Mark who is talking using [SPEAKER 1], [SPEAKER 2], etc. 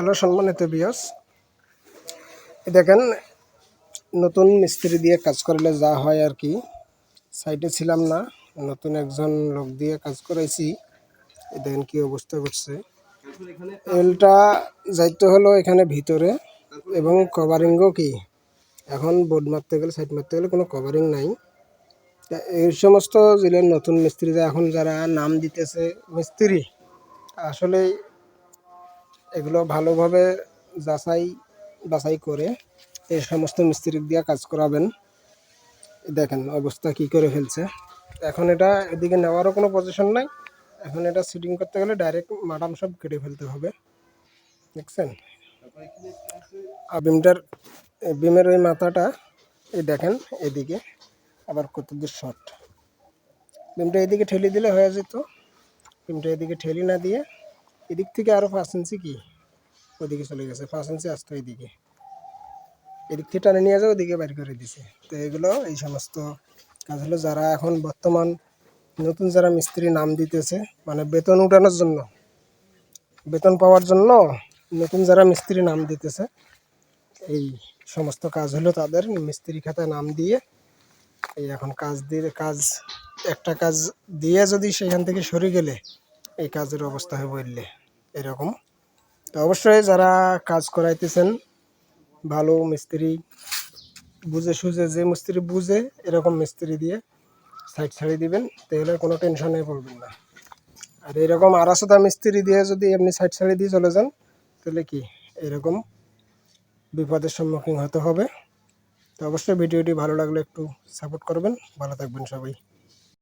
[SPEAKER 1] Hello, সম্মানিত বিয়স দেখেন, নতুন মিস্ত্রি দিয়ে কাজ করলে যা হয় আর কি। সাইটে ছিলাম না, নতুন একজন লোক দিয়ে কাজ করাইছি। দেখেন কি অবস্থা করছে এলটা যাইতে হলো এখানে ভিতরে, এবং কভারিংও কি? এখন বোর্ড মারতে গেলে সাইড মারতে গেলে কোনো কভারিং নাই। এই সমস্ত জেলার নতুন মিস্ত্রিরা এখন যারা নাম দিতেছে মিস্ত্রি আসলে এগুলো ভালোভাবে যাচাই, বাছাই করে এই সমস্ত মিস্ত্রি দিয়ে কাজ করাবেন। দেখেন অবস্থা কি করে ফেলছে। এখন এটা এদিকে নেওয়ারও কোনো পজিশন নাই। এখন এটা সিটিং করতে গেলে ডাইরেক্ট মাডাম সব কেটে ফেলতে হবে। দেখছেন? আর বিমটার, বিমের ওই মাথাটা, এই দেখেন এদিকে, আবার কত দূর শর্ট বিমটা এদিকে ঠেলি দিলে হয়ে যেত। বিমটা এদিকে ঠেলি না দিয়ে এদিক থেকে আরও পাঁচ ইঞ্চি কি? ওদিকে চলে গেছে, পাঁচ ইঞ্চি আসতো এদিকে। এদিক থেকে টানে নিয়ে যাও, ওদিকে বাইর করে দিছে। তো এগুলো এই সমস্ত কাজ হলো যারা এখন বর্তমান নতুন যারা মিস্ত্রি নাম দিতেছে মানে বেতন উঠানোর জন্য, বেতন পাওয়ার জন্য নতুন যারা মিস্ত্রি নাম দিতেছে, এই সমস্ত কাজ হলো তাদের মিস্ত্রি খাতায় নাম দিয়ে এই এখন কাজ দিয়ে, কাজ, একটা কাজ দিয়ে যদি সেখান থেকে সরে গেলে এই কাজের অবস্থা হয়ে বললে, এরকম। তো অবশ্যই যারা কাজ করাইতেছেন, ভালো মিস্ত্রি, বুঝে সুঝে, যে মিস্ত্রি বুঝে এরকম মিস্ত্রি দিয়ে সাইড ছাড়িয়ে দিবেন, তাহলে কোনো টেনশনে পড়বেন না। আর এরকম আড়াশোটা মিস্ত্রি দিয়ে যদি আপনি সাইড ছাড়িয়ে দিয়ে চলে যান, তাহলে কি এরকম বিপদের সম্মুখীন হতে হবে। তো অবশ্যই ভিডিওটি ভালো লাগলে একটু সাপোর্ট করবেন। ভালো থাকবেন সবাই।